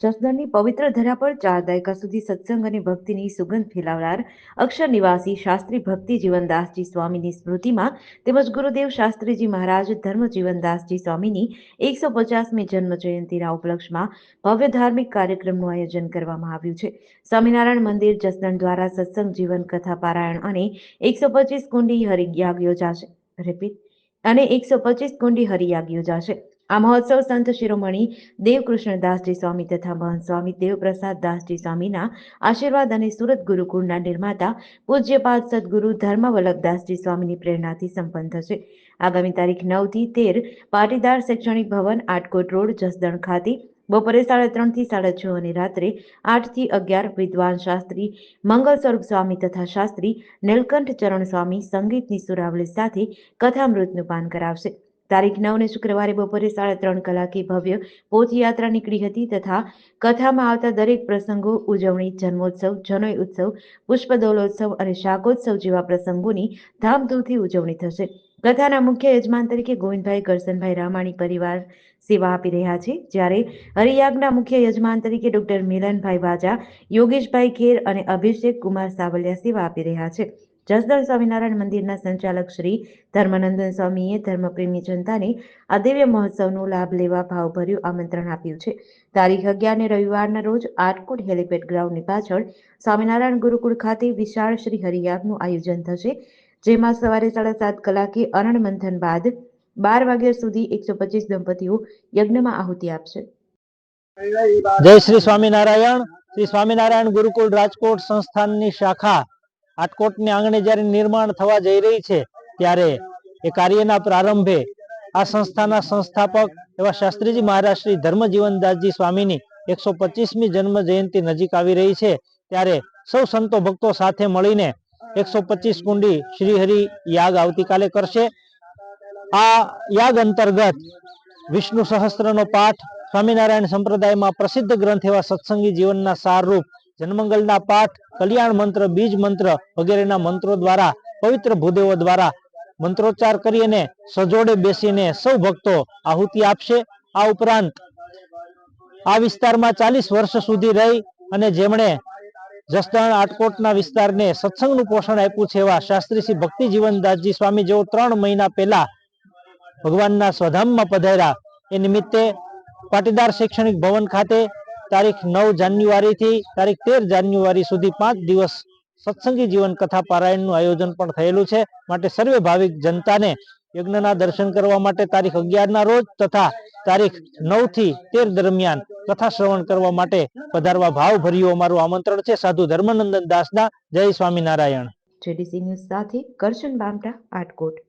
જસદણની પવિત્ર ધરા પર ચાર દાયકા સુધી સત્સંગ અને ભક્તિની સુગંધ ફેલાવનાર અક્ષર નિવાસી શાસ્ત્રી ભક્તિ જીવનદાસજી સ્વામીની સ્મૃતિમાં તેમજ ગુરુદેવ શાસ્ત્રીજી મહારાજ ધર્મ જીવનદાસજી સ્વામીની એકસો પચાસમી જન્મ જયંતિના ઉપલક્ષમાં ભવ્ય ધાર્મિક કાર્યક્રમનું આયોજન કરવામાં આવ્યું છે. સ્વામિનારાયણ મંદિર જસદણ દ્વારા સત્સંગ જીવન કથા પારાયણ અને એકસો પચીસ કુંડી હરિયાગ યોજાશે. રિપીટ. અને એકસો પચીસ કુંડી હરિયાગ યોજાશે. આ મહોત્સવ સંત શિરોમણી દેવકૃષ્ણદાસજી સ્વામી તથા મહંત સ્વામી દેવપ્રસાદ દાસજી સ્વામીના આશીર્વાદ અને સુરત ગુરુકુળના નિર્માતા પૂજ્યપાદ સદગુરુ ધર્મવલ્લભદાસજી સ્વામીની પ્રેરણાથી સંપન્ન થશે. આગામી તારીખ નવથી તેર પાટીદાર શૈક્ષણિક ભવન આટકોટ રોડ, જસદણ ખાતે બપોરે સાડા ત્રણથી સાડા છ અને રાત્રે આઠથી અગિયાર વિદ્વાન શાસ્ત્રી મંગલ સ્વરૂપ સ્વામી તથા શાસ્ત્રી નીલકંઠ ચરણ સ્વામી સંગીતની સુરાવલી સાથે કથામૃતનું પાન કરાવશે. તારીખ નવને શુક્રવારે બપોરે સાડા ત્રણ કલાકે ભવ્ય પોથયાત્રા નીકળી હતી તથા કથામાં આવતા દરેક પ્રસંગો, ઉજવણી, જન્મોત્સવ જનોય ઉત્સવ, પુષ્પદોલોત્સવ અને શાકોત્સવ જેવા પ્રસંગોની ધામધૂમથી ઉજવણી થશે. કથાના મુખ્ય યજમાન તરીકે ગોવિંદભાઈ કરસનભાઈ રામાણી પરિવાર સેવા આપી રહ્યા છે, જ્યારે હરિયાગના મુખ્ય યજમાન તરીકે ડોક્ટર મિલનભાઈ વાજા, યોગેશભાઈ ખેર અને અભિષેક કુમાર સાવલિયા સેવા આપી રહ્યા છે. જસદણ સ્વામિનારાયણ મંદિરના સંચાલક શ્રી ધર્માનંદન સ્વામીએ ધર્મપ્રેમી જનતાને આ દિવ્ય મહોત્સવનો લાભ લેવા ભાવભર્યું આમંત્રણ આપ્યું છે. તારીખ અગિયારને રવિવારના રોજ આટકોટ હેલિપેડ ગ્રાઉન્ડની પાછળ સ્વામિનારાયણ ગુરુકુળ ખાતે વિશાળ શ્રી હરિયાગનું આયોજન થશે, જેમાં સવારે સાડા સાત કલાકે અરણ મંથન બાદ બાર વાગ્યા સુધી એકસો પચીસ દંપતીઓ યજ્ઞમાં આહુતિ આપશે. જય શ્રી સ્વામિનારાયણ. શ્રી સ્વામિનારાયણ ગુરુકુળ રાજકોટ સંસ્થાનની શાખા આટકોટની આંગણે જ્યારે નિર્માણ થવા જઈ રહી છે, ત્યારે એ કાર્યના પ્રારંભે આ સંસ્થાના સંસ્થાપક એવા શાસ્ત્રીજી મહારાજ શ્રી ધર્મજીવનદાસજી સ્વામીની એકસો પચીસમી જન્મ જયંતિ નજીક આવી રહી છે, ત્યારે સૌ સંતો ભક્તો સાથે મળીને એકસો પચીસ કુંડી શ્રીહરિ યાગ આવતીકાલે કરશે. આ યાગ અંતર્ગત વિષ્ણુ સહસ્ત્રનો પાઠ સ્વામિનારાયણ સંપ્રદાયમાં પ્રસિદ્ધ ગ્રંથ એવા સત્સંગી જીવનના સારરૂપ જન્મંગલના પાઠ, કલ્યાણ મંત્ર, બીજ મંત્ર વગેરેના મંત્રો દ્વારા, પવિત્ર ભૂદેવો દ્વારા મંત્રોચ્ચાર કરીને સજોડે બેસીને સૌ ભક્તો આહુતિ આપશે. આ ઉપરાંત આ વિસ્તારમાં ચાલીસ વર્ષ સુધી રહી અને જેમણે જસદણ આટકોટના વિસ્તારને સત્સંગનું પોષણ આપ્યું છે એવા શાસ્ત્રી શ્રી ભક્તિ જીવનદાસજી સ્વામી જેઓ ત્રણ મહિના પહેલા ભગવાનના સ્વધામમાં પધાર્યા. એ નિમિત્તે પાટીદાર શૈક્ષણિક ભવન ખાતે તારીખ નવ જાન્યુઆરીથી તારીખ તેર જાન્યુઆરી સુધી પાંચ દિવસ સત્સંગી જીવન કથા પારાયણનું આયોજન પણ થયેલું છે. માટે સર્વે ભાવિક જનતાને યજ્ઞના દર્શન કરવા માટે તારીખ અગિયારના રોજ તથા તારીખ નવથી તેર દરમિયાન કથા શ્રવણ કરવા માટે પધારવા ભાવ ભર્યું અમારું આમંત્રણ છે. સાધુ ધર્માનંદન દાસના જય સ્વામિનારાયણ. જેડીસી ન્યૂઝ સાથે કરશન બામટા આટકોટ.